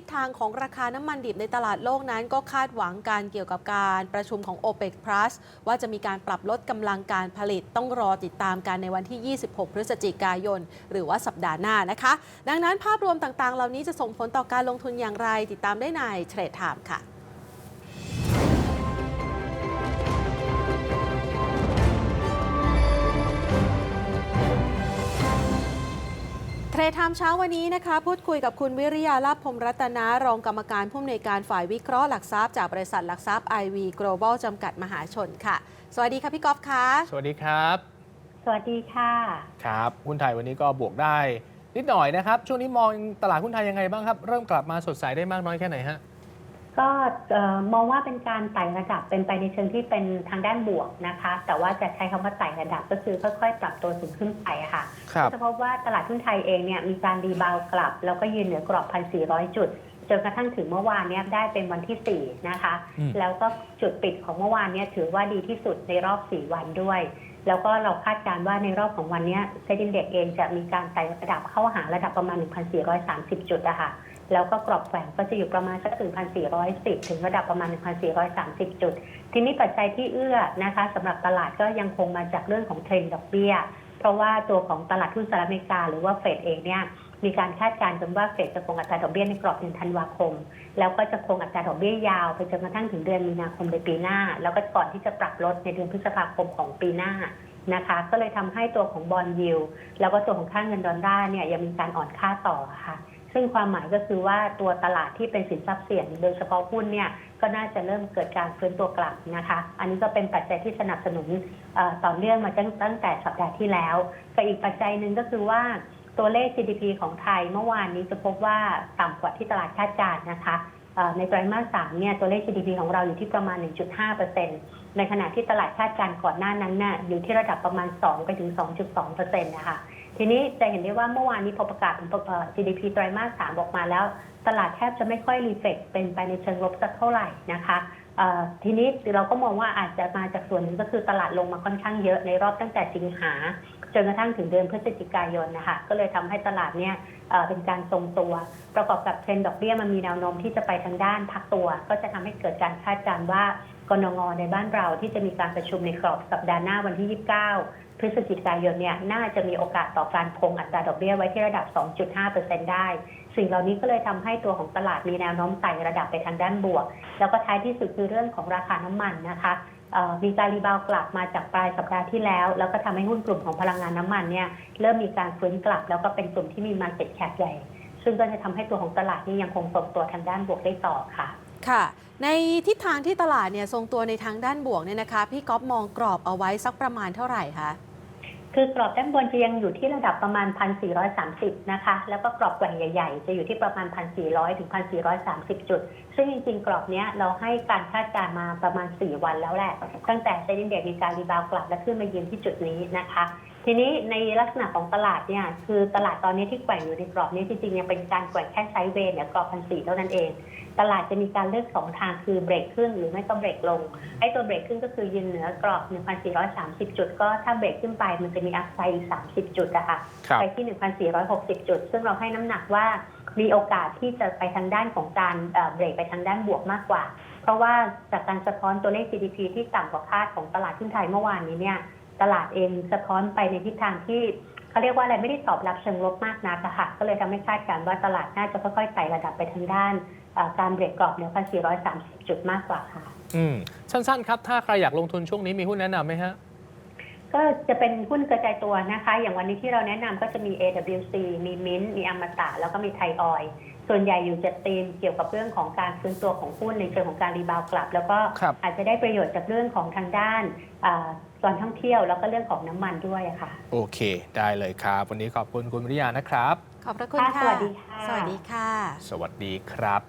ทิศทางของราคาน้ำมันดิบในตลาดโลกนั้นก็คาดหวังการเกี่ยวกับการประชุมของ OPEC Plus ว่าจะมีการปรับลดกำลังการผลิตต้องรอติดตามกันในวันที่ 26 พฤศจิกายน หรือว่าสัปดาห์หน้านะคะ ดังนั้นภาพรวมต่างๆ เหล่านี้จะส่งผลต่อการลงทุนอย่างไร ติดตามได้ในเทรดไทม์ค่ะ เทรดไทม์เช้าวันนี้นะคะ พูดคุยกับคุณวิริยาลาภพรมรัตนารองกรรมการผู้อำนวยการฝ่ายวิเคราะห์หลักทรัพย์จากบริษัทหลักทรัพย์ IV Global จำกัดมหาชนค่ะ สวัสดีค่ะพี่กอล์ฟคะสวัสดีครับ สวัสดีค่ะ ครับหุ้นไทยวันนี้ก็บวกได้ นิดหน่อยนะครับ ช่วงนี้มองตลาดหุ้นไทยยังไงบ้างครับ เริ่มกลับมาสดใสได้มากน้อยแค่ไหนฮะ ก็เอ่อมองว่าเป็นการไต่ระดับเป็นไปในเชิงที่เป็นทางด้านบวกนะคะ แต่ว่าจะใช้คำว่าไต่ระดับก็คือค่อยๆ ปรับตัวสูงขึ้นไปอะค่ะครับ จะพบว่าตลาดหุ้นไทยเองเนี่ยมีการรีบาวด์กลับ แล้วก็ยืนเหนือกรอบ 1,400 จุด จนกระทั่งถึงเมื่อวานเนี้ยได้เป็นวันที่ 4 นะคะ อืม แล้วก็จุดปิดของเมื่อวานเนี้ยถือว่าดีที่สุดในรอบ 4 วันด้วย แล้วก็เราคาดการณ์ว่าในรอบของวันเนี้ยเซ็นดินเด็กเองจะมีการไต่ระดับเข้าหาระดับประมาณ 1,430 จุดอะค่ะ แล้วก็กรอบแขวนก็จะอยู่ประมาณสัก1,410 ถึงระดับประมาณ 1,430 จุด ทีนี้ปัจจัยที่เอื้อนะคะสำหรับตลาดก็ยังคงมาจากเรื่องของเทรนด์ดอกเบี้ย เพราะว่าตัวของตลาดหุ้นสหรัฐอเมริกา หรือว่าเฟดเองเนี่ยมีการคาดการณ์กันว่าเฟดจะคงอัตราดอกเบี้ยในกรอบเดือนธันวาคม แล้วก็จะคงอัตราดอกเบี้ยยาวไปจนกระทั่งถึงเดือนมีนาคมในปีหน้า แล้วก็ก่อนที่จะปรับลดในเดือนพฤษภาคมของปีหน้านะคะก็เลยทำให้ตัวของบอลยิวแล้วก็ตัวของค่าเงินดอลลาร์เนี่ยยังมีการอ่อนค่าต่อค่ะ ซึ่งความหมายก็คือว่าตัวตลาดที่เป็นสินทรัพย์เสี่ยงโดยเฉพาะหุ้นเนี่ยก็น่าจะเริ่มเกิดการฟื้นตัวกลับนะคะ อันนี้ก็เป็นปัจจัยที่สนับสนุนต่อเนื่องมาตั้งตั้งแต่สัปดาห์ที่แล้วกับอีกปัจจัยหนึ่งก็คือว่าตัวเลข GDP ของไทยเมื่อวานนี้จะพบว่าต่ำกว่าที่ตลาดคาดการณ์นะคะ ในไตรมาสสามเนี่ยตัวเลข GDP ของเราอยู่ที่ประมาณ 1.5%ในขณะที่ตลาดคาดการณ์ก่อนหน้านั้นน่ะอยู่ที่ระดับประมาณ 2 ไปถึง 2.2%นะคะทีนี้จะเห็นได้ว่าเมื่อวานนี้พอประกาศผลประเอ่อ GDP ไตรมาส3ออกมาแล้ว ตลาดแทบจะไม่ค่อยรีเฟกเป็นไปในเชิงลบสักเท่าไหร่นะคะทีนี้เราก็มองว่าอาจจะมาจากส่วนหนึ่งก็คือตลาดลงมาค่อนข้างเยอะในรอบตั้งแต่สิงหา จนกระทั่งถึงเดือนพฤศจิกายนนะคะก็เลยทำให้ตลาดเนี่ยเเป็นการทรงตัว ประกอบกับเทรนด์ดอกเบี้ยมันมีแนวโน้มที่จะไปทางด้านพักตัว ก็จะทำให้เกิดการคาดการณ์ว่า กนงในบ้านเราที่จะมีการประชุมในกรอบสัปดาห์หน้าวันที่ 29 พฤศจิกายนเนี่ยน่าจะมีโอกาสต่อการคงอัตราดอกเบี้ยไว้ที่ระดับ 2.5%ได้ สิ่งเหล่านี้ก็เลยทำให้ตัวของตลาดมีแนวโน้มไต่ระดับไปทางด้านบวก แล้วก็ท้ายที่สุดคือเรื่องของราคาน้ำมันนะคะมีการรีบาวกลับมาจากปลายสัปดาห์ที่แล้ว แล้วก็ทำให้หุ้นกลุ่มของพลังงานน้ำมันเนี่ยเริ่มมีการฟื้นกลับ แล้วก็เป็นกลุ่มที่มี Market Cap ใหญ่ ซึ่งก็จะทำให้ตัวของตลาดนี่ยังคงทรงตัวทางด้านบวกได้ต่อค่ะ ค่ะ ในทิศทางที่ตลาดเนี่ยทรงตัวในทางด้านบวกเนี่ยนะคะ พี่ก๊อฟมองกรอบเอาไว้สักประมาณเท่าไหร่คะคือกรอบด้านบนจะยังอยู่ที่ระดับประมาณ 1,430 นะคะ แล้วก็กรอบแหว่งใหญ่ ๆ จะอยู่ที่ประมาณ 1,400 ถึง 1,430 จุด ซึ่งจริงๆ กรอบเนี้ยเราให้การคาดการมาประมาณ 4 วันแล้วแหละ ตั้งแต่เซ็นดินเด็กมีการรีบาวกลับและขึ้นมายืนที่จุดนี้นะคะ ทีนี้ในลักษณะของตลาดเนี่ยคือตลาดตอนนี้ที่แกว่งอยู่ในกรอบนี้จริงๆยังเป็นการแกว่งแค่ไซด์เวย์เนี่ยกรอบพันสี่เท่านั้นเอง ตลาดจะมีการเลือกสองทางคือเบรกขึ้นหรือไม่ก็เบรกลงไอ้ตัวเบรกขึ้นก็คือยืนเหนือกรอบ 1,430 จุด ก็ถ้าเบรกขึ้นไปมันจะมีอัพไซด์อีก 30 จุดนะคะครับไปที่ 1,460 จุด ซึ่งเราให้น้ำหนักว่ามีโอกาสที่จะไปทางด้านของการเอ่อเบรกไปทางด้านบวกมากกว่า เพราะว่าจากการสะท้อนตัวเลข GDP ที่ต่ำกว่าคาดของตลาดหุ้นไทยเมื่อวานนี้เนี่ย ตลาดเองสะท้อนไปในทิศทางที่เขาเรียกว่าอะไรไม่ได้ตอบรับเชิงลบมากนักอะค่ะก็เลยทำให้คาดการณ์ว่าตลาดน่าจะค่อยๆไต่ระดับไปทางด้านเอ่อการเบรกกรอบเหนือ1,430จุดมากกว่าค่ะ อืม สั้นๆ ครับ ถ้าใครอยากลงทุนช่วงนี้มีหุ้นแนะนำไหมฮะก็จะเป็นหุ้นกระจายตัวนะคะ อย่างวันนี้ที่เราแนะนำก็จะมี AWC มีมิ้นมีอมตะแล้วก็มีไทยออยล์ ส่วนใหญ่อยู่จะธีมเกี่ยวกับเรื่องของการฟื้นตัวของหุ้นในเชิงของการรีบาวด์กลับ แล้วก็ครับ อาจจะได้ประโยชน์จากเรื่องของทางด้านอ่าการท่องเที่ยว แล้วก็เรื่องของน้ำมันด้วยอะค่ะ โอเค ได้เลยครับ วันนี้ขอบคุณคุณวิริยานะครับ ขอบพระคุณค่ะ ค่ะสวัสดีค่ะ สวัสดีค่ะ สวัสดีครับ